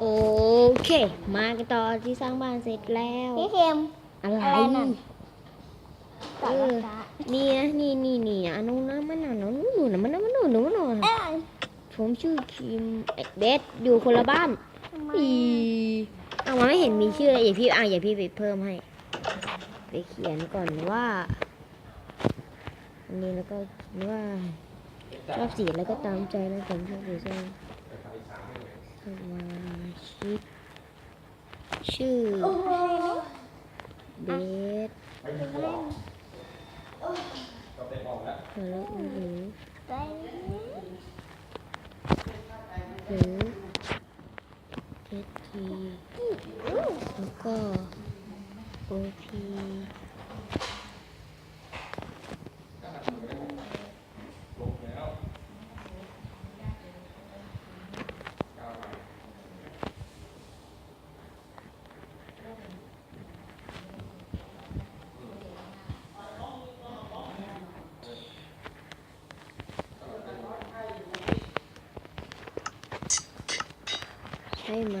โอเค มากันต่อที่สร้างบ้านเสร็จแล้วพี่เค็มอะไรอะไรนั่น เอต่ออนะคะนี่นะนี่นี่นี่อันนู้นนะมันน่ะนู้นนู้นนะมันน่ะมันนู้นนู้นน่ะเอ้ยผมชื่อคิมเอ้ยเบสอยู่คนละบ้านทำไมอีเอามาไม่เห็นมีชื่อเลยอย่าพี่อะอย่าพี่ไปเพิ่มให้ ไปเขียนก่อนว่า อันนี้แล้วก็เขียนว่าชอบสีแล้วก็ตามใจนะผมชอบสีส้มสมา ชิกชื่อโอ้โหเบสแล้วหรือไปหรือเอสทีแล้วก็โอพี ช่ไหม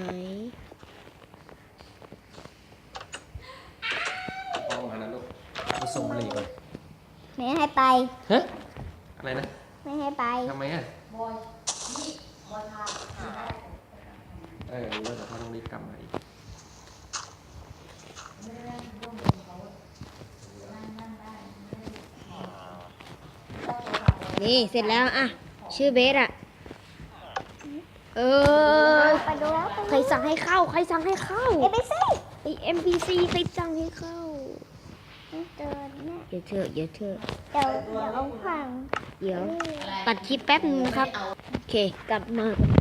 ห้องอันนั้นลูกผสมบุหรี่ก่อนไม่ให้ไป ฮะอะไรนะไม่ให้ไป ทำไมอะเออรู้แล้วแต่พ่อต้องรีบกลับมาอีกนี่เสร็จแล้วอะ ชื่อเบสอะ เออ สั่งให้เข้า ใครสั่งให้เข้าเอ้ยไปสิไอ MPC ใครสั่งให้เข้าไม่เจอเนี่ยเดี๋ยวเถอะเดี๋ยวเถอะเดี๋ยวเดี๋ยวเอาพังเดี๋ยว ตัดคลิปแป๊บนึงครับ โอเค กลับมากัน